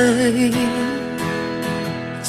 ย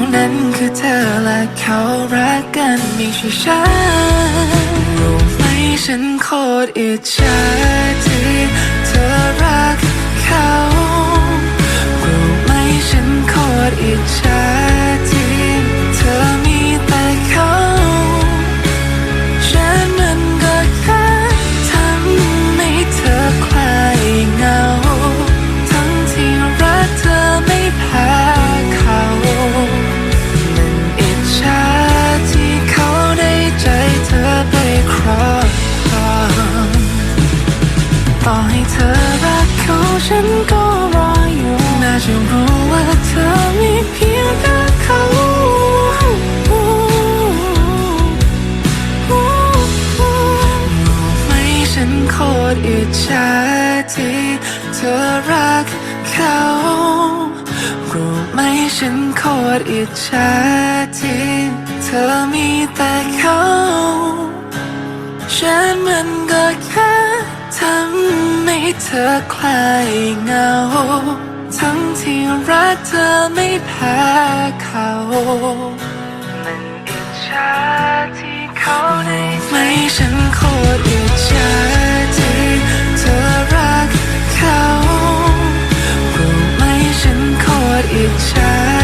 นเท่านั้นคือเธอและเขารักกันไม่ใช่ฉันรู้ไหมฉันโคตรอิจฉาที่เธอรักเขารู้ไหมฉันโคตรอิจฉา ฉันก็รออยู่ น่าจะรู้ว่าเธอมีเพียงแค่เขาไหมฉันโคตรอิจฉาที่เธอรักเขารู้ไหมฉันโคตรอิจฉาที่เธอมีแต่ เธอคลายเงา ทั้งที่รักเธอไม่แพ้เขา มันอิจฉาที่เขาได้ไม่ฉันโคตรอิจฉาที่เธอรักเขารู้ไหมฉันโคตรอิจฉา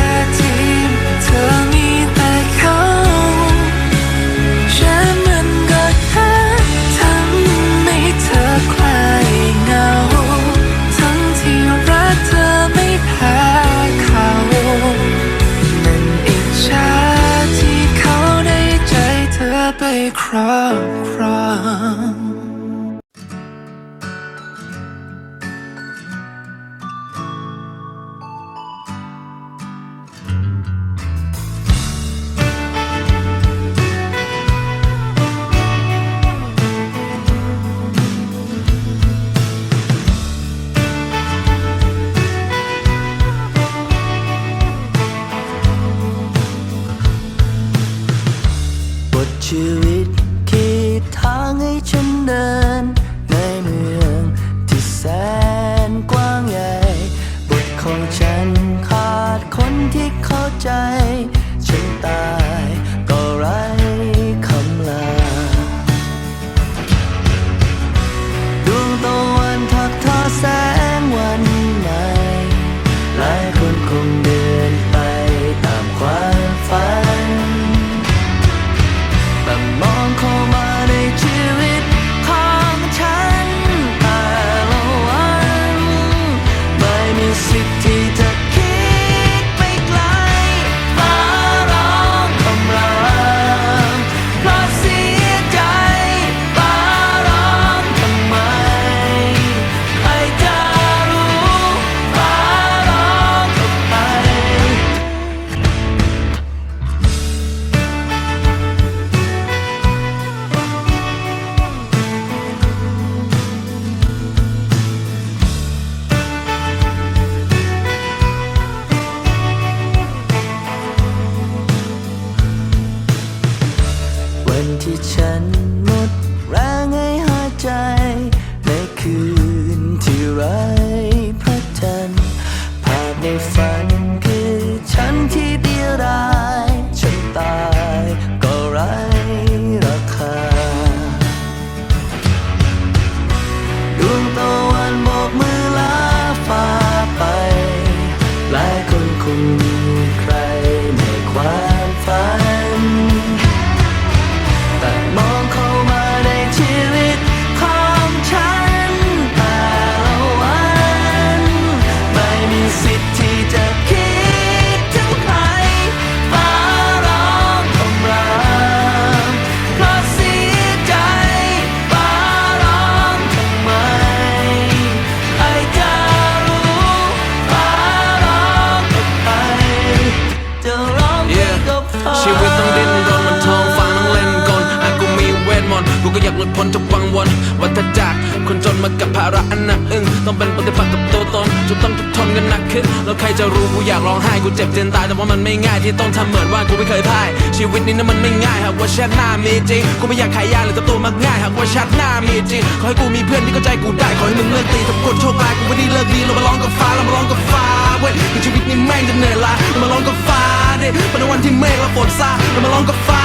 ระอันหนักอึ้งต้องเป็นปฏิปักษ์กับตัวตนจนต้องทุกข์ทนกันหนักขึ้นแล้วใครจะรู้กูอยากร้องไห้กูเจ็บเจนตายแต่ว่ามันไม่ง่ายที่ต้องทำเหมือนว่ากูไม่เคยพ่ายชีวิตนี้นั้นมันไม่ง่ายหากว่าชาติหน้ามีจริงกูไม่อยากขายยาหรือทำตัวมักง่ายหากว่าชาติหน้ามีจริงขอให้กูมีเพื่อนที่เข้าใจกูได้ขอให้มึงเลิกตีทำกดโชคร้ายกูไม่ได้เลิกดีเรามาร้องกับฟ้าเรามาร้องกับฟ้าเว้ยชีวิตนี้แม่งจะเหนื่อยล้าเรามาร้องกับฟ้าดิเป็นวันที่เมฆและฝนซาเรามาร้องกับฟ้า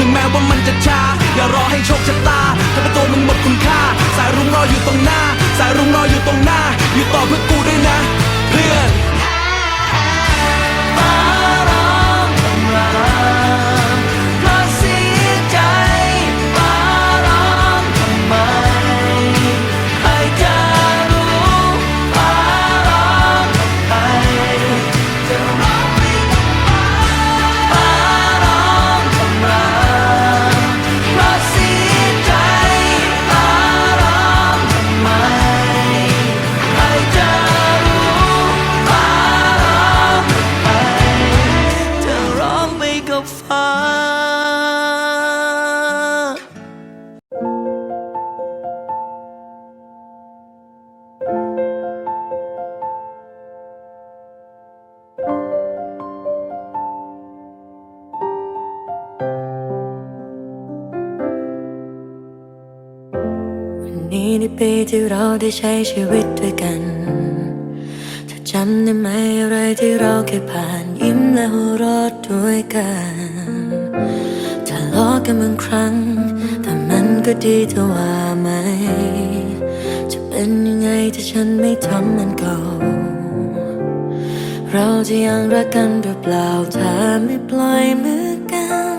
ถึงแม้ว่ามันจะช้า อย่ารอให้โชคชะตาถ้าเป็นตัวมึงหมดคุณค่า สายรุ้งรออยู่ตรงหน้า สายรุ้งรออยู่ตรงหน้า อยู่ต่อเพื่อกูด้วยนะ เพื่อน ปีที่เราได้ใช้ชีวิตด้วยกันเธอจำได้ไหมอะไรที่เราเคยผ่านยิ้มและหัวเราะด้วยกันทะเลาะกันบางครั้ง แต่มันก็ดีเธอว่าไหม จะเป็นยังไงถ้าฉันไม่ทำมันเก่า เราจะยังรักกันหรือเปล่าถ้าไม่ปล่อยมือกัน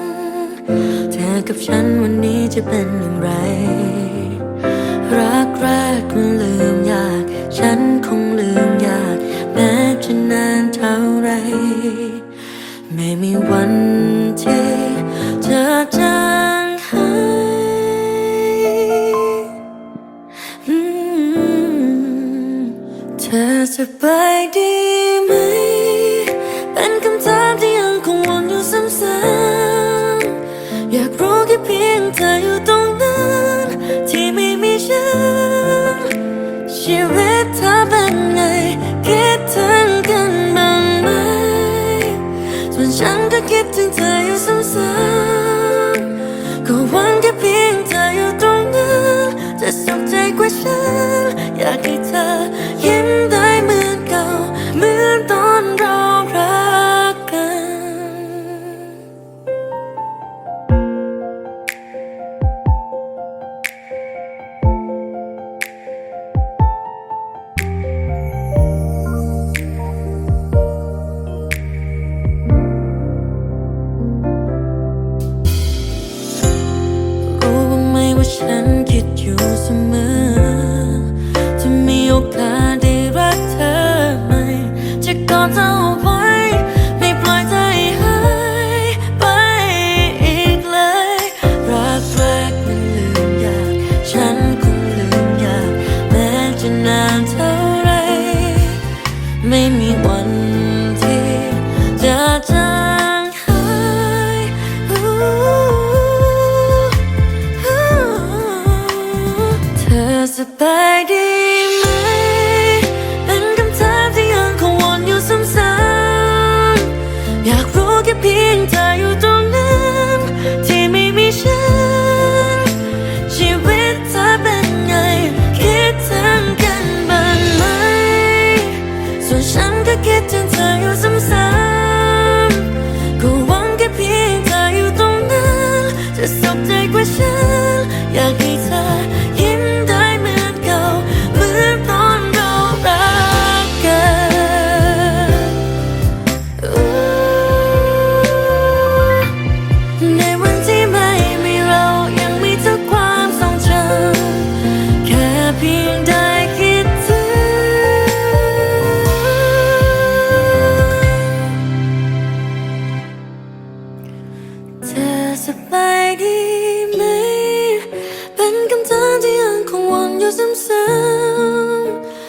เธอกับฉันวันนี้จะเป็นอย่างไร กว่าฉัน อยากให้เธอยิ้มได้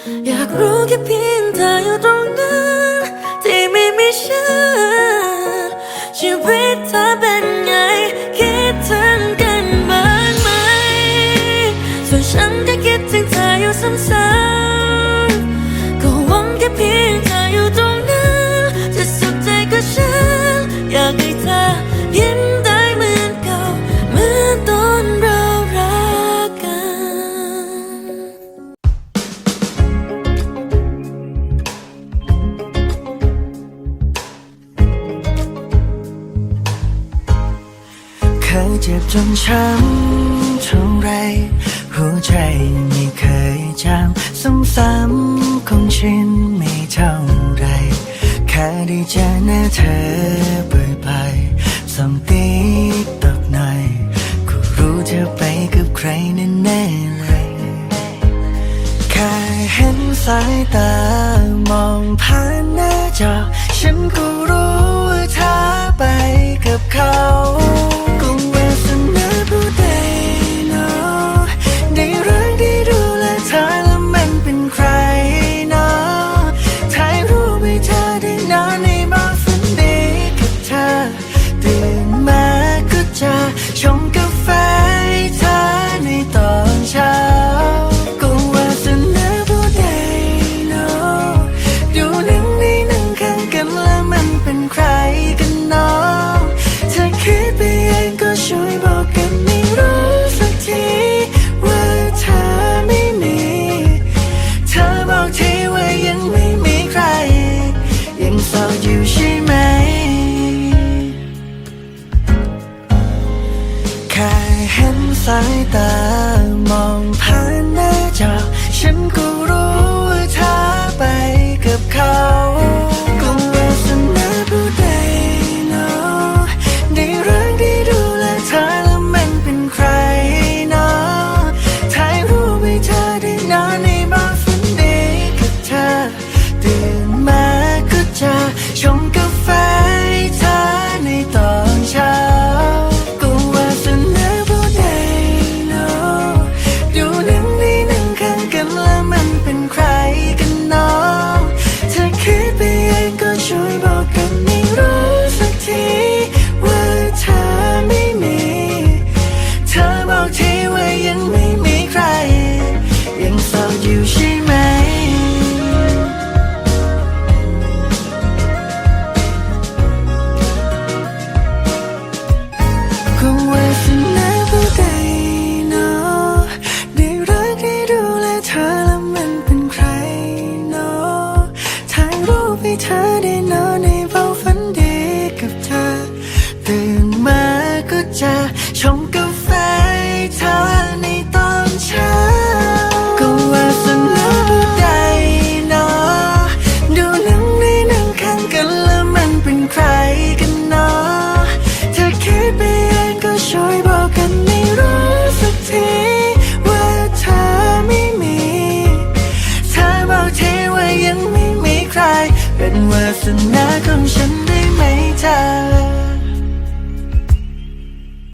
ำๆอยา จนช้ำเท่าไร หัวใจไม่เคยจางซ้ำๆคงชินไม่เท่าไร แค่ได้เจอหน้าเธอ you she made you should ษณาของฉัน